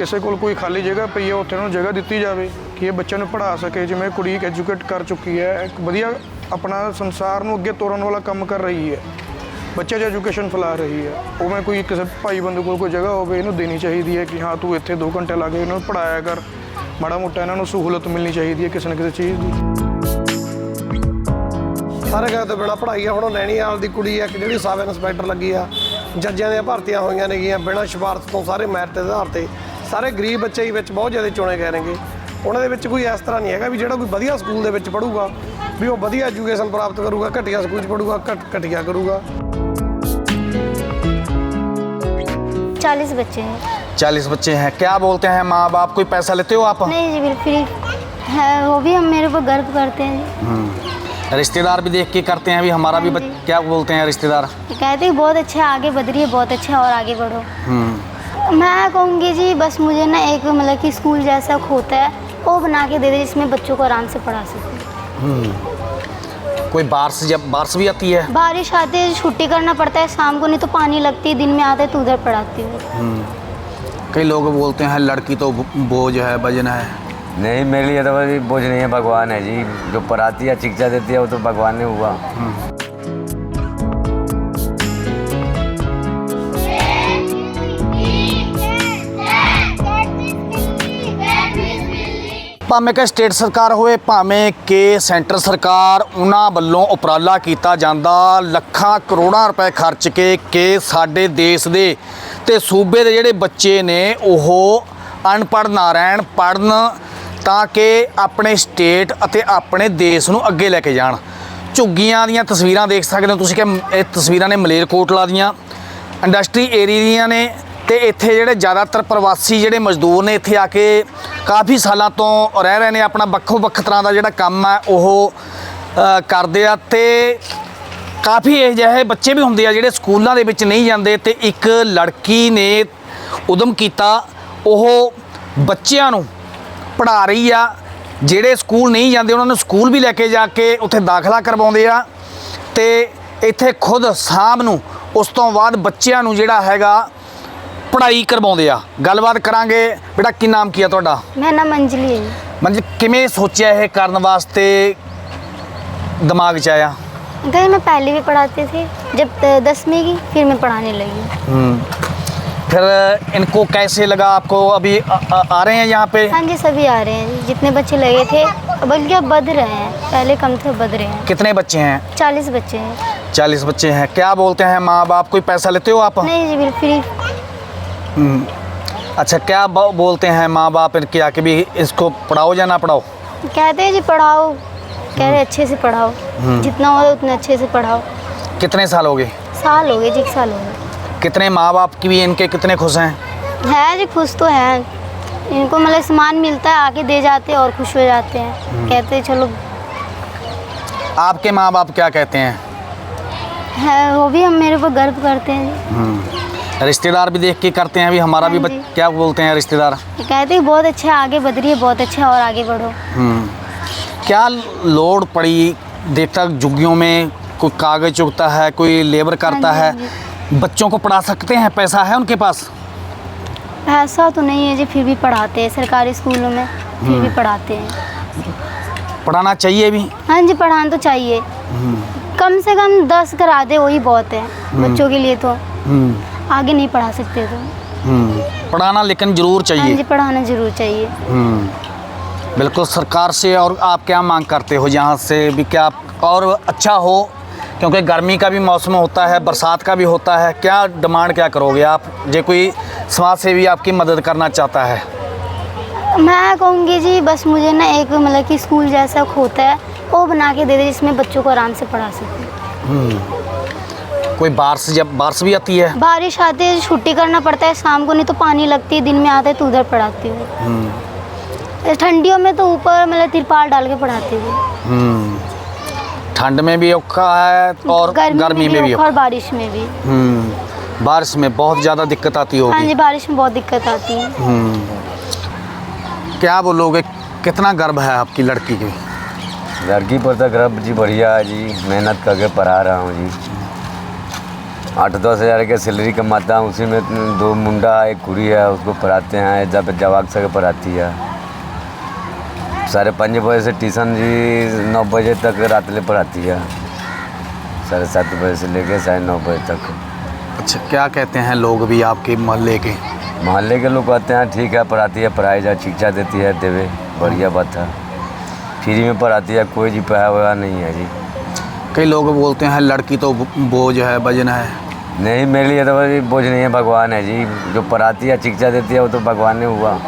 ਕਿਸੇ ਕੋਲ ਕੋਈ ਖਾਲੀ ਜਗ੍ਹਾ ਪਈ ਹੈ, ਉੱਥੇ ਉਹਨੂੰ ਜਗ੍ਹਾ ਦਿੱਤੀ ਜਾਵੇ ਕਿ ਇਹ ਬੱਚਿਆਂ ਨੂੰ ਪੜ੍ਹਾ ਸਕੇ, ਜਿਵੇਂ ਕੁੜੀ ਇੱਕ ਐਜੂਕੇਟ ਕਰ ਚੁੱਕੀ ਹੈ, ਇੱਕ ਵਧੀਆ ਆਪਣਾ ਸੰਸਾਰ ਨੂੰ ਅੱਗੇ ਤੋਰਨ ਵਾਲਾ ਕੰਮ ਕਰ ਰਹੀ ਹੈ। ਬੱਚੇ 'ਚ ਐਜੂਕੇਸ਼ਨ ਫੈਲਾ ਰਹੀ ਹੈ। ਉਵੇਂ ਕੋਈ ਕਿਸੇ ਭਾਈ ਬੰਦੇ ਕੋਲ ਕੋਈ ਜਗ੍ਹਾ ਹੋਵੇ, ਇਹਨੂੰ ਦੇਣੀ ਚਾਹੀਦੀ ਹੈ ਕਿ ਹਾਂ, ਤੂੰ ਇੱਥੇ 2 ਘੰਟੇ ਲਾ ਕੇ ਇਹਨੂੰ ਪੜਾਇਆ ਕਰ। ਮਾੜਾ ਮੋਟਾ ਇਹਨਾਂ ਨੂੰ ਸਹੂਲਤ ਮਿਲਣੀ ਚਾਹੀਦੀ ਹੈ ਕਿਸੇ ਨਾ ਕਿਸੇ ਚੀਜ਼ ਦੀ। ਸਾਰੇ ਗੱਲ ਤੋਂ ਬਿਨਾ ਪੜ੍ਹਾਈ ਆ ਹੁਣ ਉਹ ਨੈਣੀਵਾਲ ਦੀ ਕੁੜੀ ਆ ਕਿ ਜਿਹੜੀ ਸਾਬ ਇੰਸਪੈਕਟਰ ਲੱਗੀ ਆ, ਜੱਜਾਂ ਦੀਆਂ ਭਰਤੀਆਂ ਹੋਈਆਂ ਨੇਗੀਆਂ ਬਿਨਾਂ ਸ਼ਿਫਾਰਤ ਤੋਂ ਸਾਰੇ ਮੈਰਿਟ ਦੇ ਆਧਾਰ ਤੇ। ਸਾਰੇ ਗਰੀਬ ਬੱਚੇ ਹੀ ਵਿੱਚ ਬਹੁਤ ਜ਼ਿਆਦਾ ਚੁਣੇ ਗਏ ਨੇਗੇ ਉਹਨਾਂ ਦੇ ਵਿੱਚ ਕੋਈ ਇਸ ਤਰ੍ਹਾਂ ਨਹੀਂ ਹੈਗਾ ਵੀ ਜਿਹੜਾ ਕੋਈ ਵਧੀਆ ਸਕੂਲ ਦੇ ਵਿੱਚ ਪੜੂਗਾ ਵੀ ਉਹ ਵਧੀਆ ਐਜੂਕੇਸ਼ਨ ਪ੍ਰਾਪਤ ਕਰੂਗਾ ਘਟੀਆ ਸਕੂਲ 'ਚ ਪੜੂਗਾ ਘਟ ਘਟੀਆ ਕਰੂਗਾ चालीस बच्चे हैं चालीस बच्चे हैं क्या बोलते हैं माँ बाप कोई पैसा लेते हो आप नहीं जी बिल्कुल फ्री है वो भी हम मेरे को गर्व करते हैं हम्म। रिश्तेदार भी देख के करते हैं अभी हमारा भी हाँ बच... जी। क्या बोलते हैं रिश्तेदार ये कहते हैं बहुत अच्छा आगे बढ़ रही है बहुत अच्छा और आगे बढ़ो हम्म मैं कहूँगी जी बस मुझे ना एक मतलब कि स्कूल जैसा होता है वो बना के दे दे जिसमें बच्चों को आराम से पढ़ा सके। कोई बारिश जब बारिश भी आती है? बारिश आती है छुट्टी करना पड़ता है शाम को नहीं तो पानी लगती है दिन में आते तो उधर पढ़ाती हूँ। कई लोग बोलते हैं लड़की तो बोझ है वज़न है। नहीं मेरे लिए तो भाई बोझ नहीं है भगवान है जी। जो पढ़ाती है शिक्षा देती है वो तो भगवान ने हुआ। ਭਾਵੇਂ ਕਿ ਸਟੇਟ ਸਰਕਾਰ ਹੋਵੇ, ਭਾਵੇਂ ਕਿ ਸੈਂਟਰ ਸਰਕਾਰ, ਉਹਨਾਂ ਵੱਲੋਂ ਉਪਰਾਲਾ ਕੀਤਾ ਜਾਂਦਾ। ਲੱਖਾਂ ਕਰੋੜਾਂ ਰੁਪਏ ਖਰਚ ਕੇ ਕਿ ਸਾਡੇ ਦੇਸ਼ ਦੇ ਤੇ ਸੂਬੇ ਦੇ ਜਿਹੜੇ ਬੱਚੇ ਨੇ, ਉਹ ਅਨਪੜ੍ਹ ਨਾ ਰਹਿਣ ਪੜਨ ਤਾਂ ਕਿ ਆਪਣੇ ਸਟੇਟ ਅਤੇ ਆਪਣੇ ਦੇਸ਼ ਨੂੰ ਅੱਗੇ ਲੈ ਕੇ ਜਾਣ। ਝੁੱਗੀਆਂ ਦੀਆਂ ਤਸਵੀਰਾਂ ਦੇਖ ਸਕਦੇ ਹੋ ਤੁਸੀਂ ਕਿ ਇਹ ਤਸਵੀਰਾਂ ਨੇ ਮਲੇਰਕੋਟਲਾ ਦੀਆਂ। ਇੰਡਸਟਰੀ ਏਰੀਆ ਦੀਆਂ ਨੇ। ਤੇ ਇੱਥੇ ਜਿਹੜੇ ਜ਼ਿਆਦਾਤਰ ਪ੍ਰਵਾਸੀ ਜਿਹੜੇ ਮਜ਼ਦੂਰ ਨੇ ਇੱਥੇ ਆ ਕੇ ਕਾਫੀ ਸਾਲਾਂ ਤੋਂ ਰਹਿ ਰਹੇ ਨੇ, ਆਪਣਾ ਵੱਖੋ ਵੱਖ ਤਰ੍ਹਾਂ ਦਾ ਜਿਹੜਾ ਕੰਮ ਆ ਉਹ ਕਰਦੇ ਆ ਤੇ ਕਾਫੀ ਇਹ ਜਿਹੇ ਬੱਚੇ ਵੀ ਹੁੰਦੇ ਆ ਜਿਹੜੇ ਸਕੂਲਾਂ ਦੇ ਵਿੱਚ ਨਹੀਂ ਜਾਂਦੇ ਤੇ ਇੱਕ ਲੜਕੀ ਨੇ ਉਦਮ ਕੀਤਾ, ਉਹ ਬੱਚਿਆਂ ਨੂੰ ਪੜ੍ਹਾ ਰਹੀ ਆ, ਜਿਹੜੇ ਸਕੂਲ ਨਹੀਂ ਜਾਂਦੇ, ਉਹਨਾਂ ਨੂੰ ਸਕੂਲ ਵੀ ਲੈ ਕੇ ਜਾ ਕੇ ਉੱਥੇ ਦਾਖਲਾ ਕਰਵਾਉਂਦੇ ਆ ਤੇ ਇੱਥੇ ਖੁਦ ਸ਼ਾਮ ਨੂੰ ਉਸ ਤੋਂ ਬਾਅਦ ਬੱਚਿਆਂ ਨੂੰ ਜਿਹੜਾ ਹੈਗਾ ਪੜ੍ਹਾਈ ਕਰਵਾਉਂਦੇ ਆ ਗੱਲਬਾਤ ਕਰਾਂਗੇ ਬੇਟਾ ਕੀ ਨਾਮ ਕੀ ਆ ਤੁਹਾਡਾ मेरा नाम अंजलि है जी ਮਤਲਬ ਕਿਵੇਂ ਸੋਚਿਆ ਇਹ ਕਰਨ ਵਾਸਤੇ ਦਿਮਾਗ 'ਚ ਆਇਆ घर में पहले भी पढ़ाते थे जब द- दसवीं की फिर मैं पढ़ाने लगी फिर इनको कैसे लगा आपको अभी आ, आ, आ रहे हैं यहाँ पे हाँ जी सभी आ रहे हैं जी जितने बच्चे लगे थे बल्कि अब बढ़ रहे हैं पहले कम थे अब बढ़ रहे हैं कितने बच्चे हैं चालीस बच्चे हैं चालीस बच्चे हैं क्या बोलते हैं माँ बाप कोई पैसा लेते हो आप नहीं जी बिल्कुल फ्री अच्छा क्या बोलते हैं माँ बाप इनके आके भी इसको पढ़ाओ या ना पढ़ाओ? कहते हैं जी पढ़ाओ। कह रहे अच्छे से पढ़ाओ। जितना हो उतने अच्छे से पढ़ाओ। कितने साल हो गए? साल हो गए जी साल हो गए। कितने माँ बाप की भी इनके कितने खुश हैं? है जी खुश तो है। इनको मतलब सामान मिलता है आके दे जाते हैं और खुश हो जाते हैं। कहते हैं चलो। आपके माँ बाप क्या कहते हैं? है वो भी हम मेरे पर गर्व करते हैं जी। रिश्तेदार भी देख के करते हैं अभी हमारा भी हाँ बच... क्या बोलते हैं रिश्तेदार? कहते हैं बहुत अच्छा आगे बढ़ रही है बहुत अच्छा और आगे बढ़ो। हम्म। क्या लोड पड़ी देखता झुग्गियों में कोई कागज़ चुगता है कोई लेबर करता हाँ है बच्चों को पढ़ा सकते हैं? पैसा है उनके पास? ऐसा तो नहीं है जी फिर भी पढ़ाते हैं सरकारी स्कूलों में फिर भी पढ़ाते हैं। पढ़ाना चाहिए भी? हाँ जी पढ़ाना तो चाहिए। कम से कम दस करा दे वही बहुत है बच्चों के लिए तो। हम्म, आगे नहीं पढ़ा सकते तो। हम्म। पढ़ाना लेकिन ज़रूर हाँ चाहिए जी पढ़ाना ज़रूर चाहिए। हम्म। बिल्कुल सरकार से और आप क्या मांग करते हो? यहाँ से भी क्या और अच्छा हो? क्योंकि गर्मी का भी मौसम होता है बरसात का भी होता है क्या डिमांड क्या करोगे आप? जो कोई समाज सेवी आपकी मदद करना चाहता है। मैं कहूँगी जी बस मुझे ना एक मतलब कि स्कूल जैसा होता है वो बना के दे दे जिसमें बच्चों को आराम से पढ़ा सके। कोई बारिश जब बारिश भी आती है? बारिश आती है छुट्टी करना पड़ता है शाम को नहीं तो पानी लगती है दिन में आते तो उधर पढ़ाती हूँ। ठंडियों में तो ऊपर मतलब तिरपाल डाल के पढ़ाती हूँ। हम्म। ठंड में भी औखा है और गर्मी, में भी और बारिश में भी। हम्म। बारिश में बहुत ज़्यादा दिक्कत आती होगी। हाँ जी बारिश में बहुत दिक्कत आती है। हम्म। क्या बोलोगे कितना गर्व है आपकी लड़की की? लड़की पर तो गर्व जी बढ़िया है जी मेहनत करके पढ़ा रहा हूँ जी। आठ दस हज़ार की सैलरी कमाता हूँ उसी में दो मुंडा एक कुड़ी है उसको पढ़ाते हैं जब जवाक से पढ़ाती है। साढ़े पाँच बजे से ट्यूशन जी नौ बजे तक रात ले पढ़ाती है। साढ़े सात बजे से लेके साढ़े नौ बजे तक। अच्छा क्या कहते हैं लोग भी आपके मोहल्ले के? मोहल्ले के लोग कहते हैं ठीक है पढ़ाती है पढ़ाई जा शिक्षा देती है देवे बढ़िया बात है। फ्री में पढ़ाती है कोई जी वैसा नहीं है जी। कई लोग बोलते हैं लड़की तो बोझ है वज़न है। नहीं मेरे लिए तो भाई बोझ नहीं है भगवान है जी। जो पढ़ाती है शिक्षा देती है वो तो भगवान ने हुआ।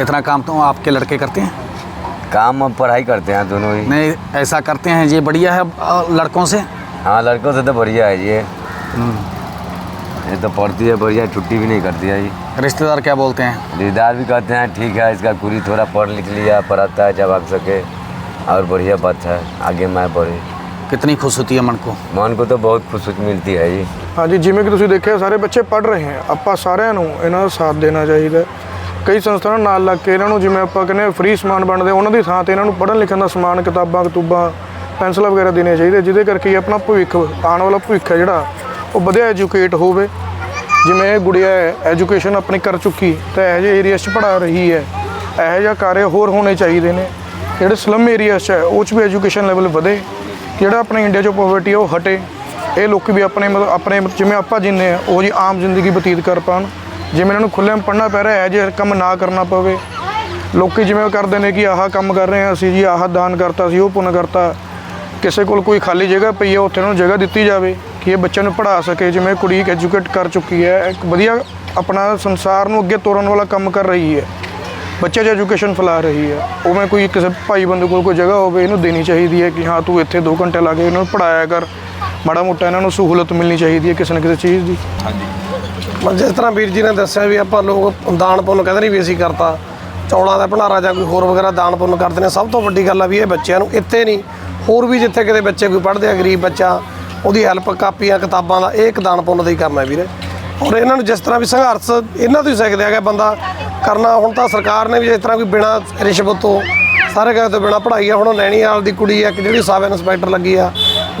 इतना काम तो आपके लड़के करते हैं? काम और पढ़ाई करते हैं दोनों ही। नहीं ऐसा करते हैं ये बढ़िया है लड़कों से? हाँ लड़कों से तो बढ़िया है जी ये। ये तो पढ़ती है बढ़िया छुट्टी भी नहीं करती है जी। रिश्तेदार क्या बोलते हैं? रिश्तेदार भी कहते हैं ठीक है इसका कुरी थोड़ा पढ़ लिख लिया पढ़ाता है जब आ सके। और बढ़िया बात है आगे मैं बढ़े कितनी खुश होती है मन को मन को तो बहुत खुशी मिलती है जी ਹਾਂਜੀ ਜਿਵੇਂ ਕਿ ਤੁਸੀਂ ਦੇਖਿਆ ਸਾਰੇ ਬੱਚੇ ਪੜ੍ਹ ਰਹੇ ਹਨ ਆਪਾਂ ਸਾਰਿਆਂ ਨੂੰ ਇਹਨਾਂ ਦਾ ਸਾਥ ਦੇਣਾ ਚਾਹੀਦਾ ਹੈ। ਕਈ ਸੰਸਥਾਵਾਂ ਨਾਲ ਲੱਗ ਕੇ ਇਹਨਾਂ ਨੂੰ ਜਿਵੇਂ ਆਪਾਂ ਕਹਿੰਦੇ ਫ੍ਰੀ ਸਮਾਨ ਵੰਡਦੇ ਉਹਨਾਂ ਦੀ ਥਾਂ ਤੇ ਇਹਨਾਂ ਨੂੰ ਪੜ੍ਹਨ ਲਿਖਣ ਦਾ ਸਮਾਨ ਕਿਤਾਬਾਂ ਕਤੂਬਾਂ ਪੈਨਸਲਾਂ ਵਗੈਰਾ ਦੇਣੇ ਚਾਹੀਦੇ ਜਿਹਦੇ ਕਰਕੇ ਇਹ ਆਪਣਾ ਭਵਿੱਖ ਆਉਣ ਵਾਲਾ ਭਵਿੱਖ ਹੈ ਜਿਹੜਾ ਉਹ ਵਧੀਆ ਐਜੂਕੇਟ ਹੋਵੇ ਜਿਵੇਂ ਇਹ ਗੁੜੀਆ ਹੈ ਐਜੂਕੇਸ਼ਨ ਆਪਣੀ ਕਰ ਚੁੱਕੀ ਤਾਂ ਇਹੋ ਜਿਹੇ ਏਰੀਆ 'ਚ ਪੜ੍ਹਾ ਰਹੀ ਹੈ ਇਹੋ ਜਿਹਾ ਕਾਰਜ ਹੋਰ ਹੋਣੇ ਚਾਹੀਦੇ ਨੇ ਜਿਹੜੇ ਸਲਮ ਏਰੀਆ 'ਚ ਹੈ, ਉਹ 'ਚ ਵੀ ਐਜੂਕੇਸ਼ਨ ਲੈਵਲ ਵਧੇ। ਜਿਹੜਾ ਆਪਣੇ ਇੰਡੀਆ 'ਚੋਂ ਪੋਵਰਟੀ ਉਹ ਹਟੇ। ਇਹ ਲੋਕ ਵੀ ਆਪਣੇ ਮਤਲਬ, ਆਪਣੇ ਜਿਵੇਂ ਆਪਾਂ ਜਿੰਨੇ ਆ, ਉਹ ਜੀ ਆਮ ਜ਼ਿੰਦਗੀ ਬਤੀਤ ਕਰ ਪਾਉਣ ਜਿਵੇਂ ਇਹਨਾਂ ਨੂੰ ਖੁੱਲ੍ਹੇਆਮ ਪੜ੍ਹਨਾ ਪੈ ਰਿਹਾ ਹੈ ਜੇ ਕੰਮ ਨਾ ਕਰਨਾ ਪਵੇ। ਲੋਕੀ ਜਿਵੇਂ ਕਰਦੇ ਨੇ ਕਿ ਆਹ ਕੰਮ ਕਰ ਰਹੇ ਹਾਂ ਅਸੀਂ ਜੀ, ਆਹ ਦਾਨ ਕਰਤਾ ਸੀ, ਉਹ ਪੁੰਨ ਕਰਤਾ। ਕਿਸੇ ਕੋਲ ਕੋਈ ਖਾਲੀ ਜਗ੍ਹਾ ਪਈ ਹੈ, ਉੱਥੇ ਉਹਨੂੰ ਜਗ੍ਹਾ ਦਿੱਤੀ ਜਾਵੇ ਕਿ ਇਹ ਬੱਚਿਆਂ ਨੂੰ ਪੜ੍ਹਾ ਸਕੇ। ਜਿਵੇਂ ਕੁੜੀ ਇੱਕ ਐਜੂਕੇਟ ਕਰ ਚੁੱਕੀ ਹੈ, ਇੱਕ ਵਧੀਆ ਆਪਣਾ ਸੰਸਾਰ ਨੂੰ ਅੱਗੇ ਤੋਰਨ ਵਾਲਾ ਕੰਮ ਕਰ ਰਹੀ ਹੈ। ਬੱਚੇ 'ਚ ਐਜੂਕੇਸ਼ਨ ਫੈਲਾ ਰਹੀ ਹੈ। ਉਵੇਂ ਕੋਈ ਕਿਸੇ ਭਾਈ ਬੰਦੇ ਕੋਲ ਕੋਈ ਜਗ੍ਹਾ ਹੋਵੇ ਇਹਨੂੰ ਦੇਣੀ ਚਾਹੀਦੀ ਹੈ ਕਿ ਹਾਂ ਤੂੰ ਇੱਥੇ 2 ਘੰਟੇ ਲਾ ਕੇ ਇਹਨੂੰ ਪੜਾਇਆ ਕਰ। ਮਾੜਾ ਮੋਟਾ ਇਹਨਾਂ ਨੂੰ ਸਹੂਲਤ ਮਿਲਣੀ ਚਾਹੀਦੀ ਹੈ ਕਿਸੇ ਨਾ ਕਿਸੇ ਚੀਜ਼ ਦੀ। ਮਤਲਬ ਜਿਸ ਤਰ੍ਹਾਂ ਵੀਰ ਜੀ ਨੇ ਦੱਸਿਆ ਵੀ ਆਪਾਂ ਲੋਕ ਦਾਨ ਪੁੰਨ ਕਹਿੰਦੇ ਨਹੀਂ ਵੀ ਅਸੀਂ ਕਰਤਾ। ਚੌਲਾਂ ਦਾ ਭੰਡਾਰਾ ਜਾਂ ਕੋਈ ਹੋਰ ਵਗੈਰਾ ਦਾਨ ਪੁੰਨ ਕਰਦੇ ਨੇ। ਸਭ ਤੋਂ ਵੱਡੀ ਗੱਲ ਆ ਵੀ ਇਹ ਬੱਚਿਆਂ ਨੂੰ ਇੱਥੇ ਨਹੀਂ ਹੋਰ ਵੀ ਜਿੱਥੇ ਕਿਤੇ ਬੱਚੇ ਕੋਈ ਪੜ੍ਹਦੇ ਆ ਗਰੀਬ ਬੱਚਾ ਉਹਦੀ ਹੈਲਪ ਕਾਪੀਆਂ ਕਿਤਾਬਾਂ ਦਾ ਇਹ ਇੱਕ ਦਾਨ ਪੁੰਨ ਦਾ ਹੀ ਕੰਮ ਹੈ ਵੀਰੇ। ਔਰ ਇਹਨਾਂ ਨੂੰ ਜਿਸ ਤਰ੍ਹਾਂ ਵੀ ਸੰਘਰਸ਼ ਇਹਨਾਂ ਤੋਂ ਹੀ ਸਿੱਖਦੇ ਹੈਗਾ ਬੰਦਾ ਕਰਨਾ, ਹੁਣ ਤਾਂ ਸਰਕਾਰ ਨੇ ਵੀ ਜਿਸ ਤਰ੍ਹਾਂ ਕੋਈ ਬਿਨਾ ਰਿਸ਼ਵਤ ਤੋਂ ਸਾਰੇ ਕਾਗਜ਼ ਤੋਂ ਬਿਨਾ ਪੜ੍ਹਾਈ ਆ, ਹੁਣ ਉਹ ਨੈਣੀਵਾਲ ਦੀ ਕੁੜੀ ਆ, ਇੱਕ ਜਿਹੜੀ ਸਬ ਇੰਸਪੈਕਟਰ ਲੱਗੀ ਆ,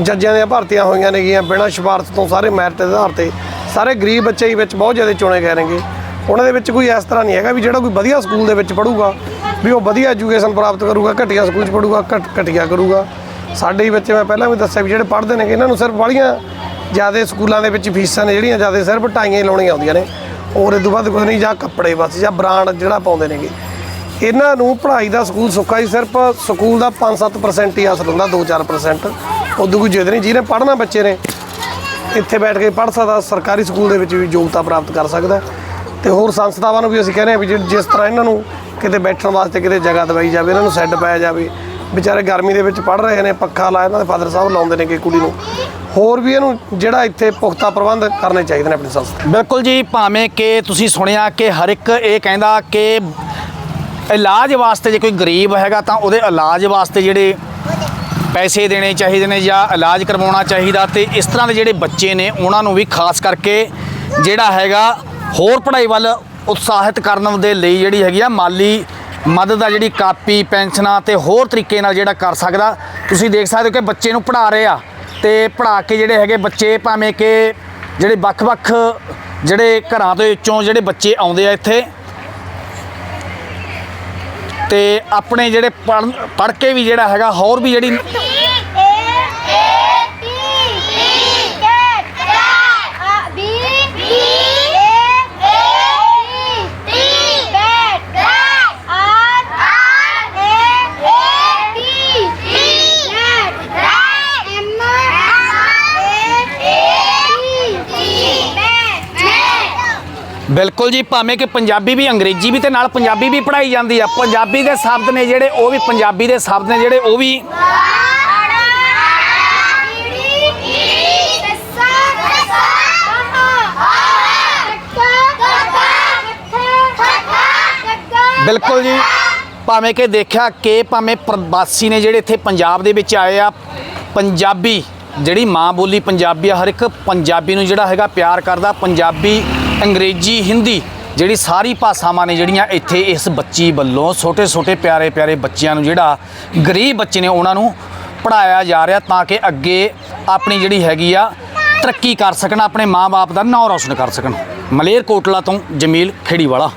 ਜੱਜਾਂ ਦੀਆਂ ਭਰਤੀਆਂ ਹੋਈਆਂ ਨੇਗੀਆਂ, ਬਿਨਾ ਸਿਫਾਰਸ਼ ਤੋਂ ਸਾਰੇ ਮੈਰਿਟ ਦੇ ਆਧਾਰ ਤੇ, ਸਾਰੇ ਗਰੀਬ ਬੱਚੇ ਹੀ ਵਿੱਚ ਬਹੁਤ ਜ਼ਿਆਦਾ ਚੁਣੇ ਗਏ ਨੇਗੇ। ਉਹਨਾਂ ਦੇ ਵਿੱਚ ਕੋਈ ਇਸ ਤਰ੍ਹਾਂ ਨਹੀਂ ਹੈਗਾ ਵੀ ਜਿਹੜਾ ਕੋਈ ਵਧੀਆ ਸਕੂਲ ਦੇ ਵਿੱਚ ਪੜੂਗਾ ਵੀ ਉਹ ਵਧੀਆ ਐਜੂਕੇਸ਼ਨ ਪ੍ਰਾਪਤ ਕਰੂਗਾ, ਘਟੀਆ ਸਕੂਲ 'ਚ ਪੜੂਗਾ ਘਟ ਘਟੀਆ ਕਰੂਗਾ। ਸਾਡੇ ਹੀ ਬੱਚੇ ਮੈਂ ਪਹਿਲਾਂ ਵੀ ਦੱਸਿਆ ਵੀ ਜਿਹੜੇ ਪੜ੍ਹਦੇ ਨੇ ਇਹਨਾਂ ਨੂੰ ਸਿਰਫ ਵਾਲੀਆਂ ਜ਼ਿਆਦਾ ਸਕੂਲਾਂ ਦੇ ਵਿੱਚ ਫੀਸਾਂ ਨੇ, ਜਿਹੜੀਆਂ ਜ਼ਿਆਦਾ ਸਿਰਫ ਟਾਈਆਂ ਹੀ ਲਾਉਣੀਆਂ ਆਉਂਦੀਆਂ ਨੇ। ਔਰ ਇਹ ਤੋਂ ਬਾਅਦ ਕੁਝ ਨਹੀਂ, ਜਾਂ ਕੱਪੜੇ ਬਸ, ਜਾਂ ਬ੍ਰਾਂਡ ਜਿਹੜਾ ਪਾਉਂਦੇ ਨੇਗੇ। ਇਹਨਾਂ ਨੂੰ ਪੜ੍ਹਾਈ ਦਾ ਸਕੂਲ ਸੁੱਕਾ ਹੀ ਸਿਰਫ ਸਕੂਲ ਦਾ 5-7% ਹੀ ਹਾਸਲ ਹੁੰਦਾ 2-4% ਉਦੋਂ ਕੋਈ ਜਿੱਦ ਨਹੀਂ, ਜਿਹਨੇ ਪੜ੍ਹਨਾ ਬੱਚੇ ਨੇ, ਇੱਥੇ ਬੈਠ ਕੇ ਪੜ੍ਹ ਸਕਦਾ, ਸਰਕਾਰੀ ਸਕੂਲ ਦੇ ਵਿੱਚ ਵੀ ਯੋਗਤਾ ਪ੍ਰਾਪਤ ਕਰ ਸਕਦਾ। ਤੇ ਹੋਰ ਸੰਸਥਾਵਾਂ ਨੂੰ ਵੀ ਅਸੀਂ ਕਹਿੰਦੇ ਹਾਂ ਵੀ ਜਿਸ ਤਰ੍ਹਾਂ ਇਹਨਾਂ ਨੂੰ ਕਿਤੇ ਬੈਠਣ ਵਾਸਤੇ ਕਿਤੇ ਜਗ੍ਹਾ ਦਵਾਈ ਜਾਵੇ, ਇਹਨਾਂ ਨੂੰ ਸੈੱਡ ਪਾਇਆ ਜਾਵੇ ਵਿਚਾਰੇ ਗਰਮੀ ਦੇ ਵਿੱਚ ਪੜ੍ਹ ਰਹੇ ਨੇ, ਪੱਖਾ ਲਾਇਆ ਇਹਨਾਂ ਦੇ ਫਾਦਰ ਸਾਹਿਬ ਲਾਉਂਦੇ ਨੇ ਕਿ ਕੁੜੀ ਨੂੰ। ਹੋਰ ਵੀ ਇਹਨੂੰ ਜਿਹੜਾ ਇੱਥੇ ਪੁਖਤਾ ਪ੍ਰਬੰਧ ਕਰਨੇ ਚਾਹੀਦੇ ਨੇ ਆਪਣੀ ਸੰਸਥਾ। ਬਿਲਕੁਲ ਜੀ, ਭਾਵੇਂ ਕਿ ਤੁਸੀਂ ਸੁਣਿਆ ਕਿ ਹਰ ਇੱਕ ਇਹ ਕਹਿੰਦਾ ਕਿ ਇਲਾਜ ਵਾਸਤੇ ਜੇ ਕੋਈ ਗਰੀਬ ਹੈਗਾ ਤਾਂ ਉਹਦੇ ਇਲਾਜ ਵਾਸਤੇ ਜਿਹੜੇ ਪੈਸੇ ਦੇਣੇ ਚਾਹੀਦੇ ਨੇ ਜਾਂ ਇਲਾਜ ਕਰਵਾਉਣਾ ਚਾਹੀਦਾ ਤੇ ਇਸ ਤਰ੍ਹਾਂ ਦੇ ਜਿਹੜੇ ਬੱਚੇ ਨੇ, ਉਹਨਾਂ ਨੂੰ ਵੀ ਖਾਸ ਕਰਕੇ ਜਿਹੜਾ ਹੈਗਾ ਹੋਰ ਪੜ੍ਹਾਈ ਵੱਲ ਉਤਸ਼ਾਹਿਤ ਕਰਨ ਦੇ ਲਈ ਜਿਹੜੀ ਹੈਗੀ ਆ ਮਾਲੀ ਮਦਦ ਆ ਜਿਹੜੀ ਕਾਪੀ, ਪੈਨਸ਼ਨਾਂ ਤੇ ਹੋਰ ਤਰੀਕੇ ਨਾਲ ਜਿਹੜਾ ਕਰ ਸਕਦਾ। ਤੁਸੀਂ ਦੇਖ ਸਕਦੇ ਹੋ ਕਿ ਬੱਚੇ ਨੂੰ ਪੜ੍ਹਾ ਰਹੇ ਆ ਤੇ ਪੜ੍ਹਾ ਕੇ ਜਿਹੜੇ ਹੈਗੇ ਬੱਚੇ ਭਾਵੇਂ ਕਿ ਜਿਹੜੇ ਵੱਖ-ਵੱਖ ਜਿਹੜੇ ਘਰਾਂ ਦੇ ਵਿੱਚੋਂ ਜਿਹੜੇ ਬੱਚੇ ਆਉਂਦੇ ਆ ਇੱਥੇ ਤੇ ਆਪਣੇ ਜਿਹੜੇ ਪੜ੍ਹ ਪੜ੍ਹ ਕੇ ਵੀ ਜਿਹੜਾ ਹੈਗਾ ਹੋਰ ਵੀ ਜਿਹੜੀ ਬਿਲਕੁਲ ਜੀ, ਭਾਵੇਂ ਕਿ ਪੰਜਾਬੀ ਵੀ ਅੰਗਰੇਜ਼ੀ ਵੀ ਤੇ ਨਾਲ ਪੰਜਾਬੀ ਵੀ ਪੜ੍ਹਾਈ ਜਾਂਦੀ ਆ, ਪੰਜਾਬੀ ਦੇ ਸ਼ਬਦ ਨੇ ਜਿਹੜੇ ਉਹ ਵੀ ਪੰਜਾਬੀ ਦੇ ਸ਼ਬਦ ਨੇ ਜਿਹੜੇ ਉਹ ਵੀ ਬਿਲਕੁਲ ਜੀ, ਭਾਵੇਂ ਕਿ ਦੇਖਿਆ ਕਿ ਭਾਵੇਂ ਪ੍ਰਵਾਸੀ ਨੇ ਜਿਹੜੇ ਇੱਥੇ ਪੰਜਾਬ ਦੇ ਵਿੱਚ ਆਏ ਆ, ਪੰਜਾਬੀ, ਜਿਹੜੀ ਮਾਂ ਬੋਲੀ ਪੰਜਾਬੀ ਆ, ਹਰ ਇੱਕ ਪੰਜਾਬੀ ਨੂੰ ਜਿਹੜਾ ਹੈਗਾ ਪਿਆਰ ਕਰਦਾ, ਪੰਜਾਬੀ ਅੰਗਰੇਜ਼ੀ, ਹਿੰਦੀ ਜਿਹੜੀ ਸਾਰੀ ਭਾਸ਼ਾਵਾਂ ਨੇ ਜਿਹੜੀਆਂ ਇੱਥੇ ਇਸ ਬੱਚੀ ਵੱਲੋਂ ਛੋਟੇ ਛੋਟੇ ਪਿਆਰੇ ਪਿਆਰੇ ਬੱਚਿਆਂ ਨੂੰ ਜਿਹੜਾ ਗਰੀਬ ਬੱਚੇ ਨੇ ਉਹਨਾਂ ਨੂੰ ਪੜਾਇਆ ਜਾ ਰਿਹਾ ਤਾਂ ਕਿ ਅੱਗੇ ਆਪਣੀ ਜਿਹੜੀ ਹੈਗੀ ਆ ਤਰੱਕੀ ਕਰ ਸਕਣ, ਆਪਣੇ ਮਾਪੇ ਦਾ ਨਾਂ ਰੌਸ਼ਨ ਕਰ ਸਕਣ। ਮਲੇਰ ਕੋਟਲਾ ਤੋਂ ਜਮੀਲ ਖੇੜੀ ਵਾਲਾ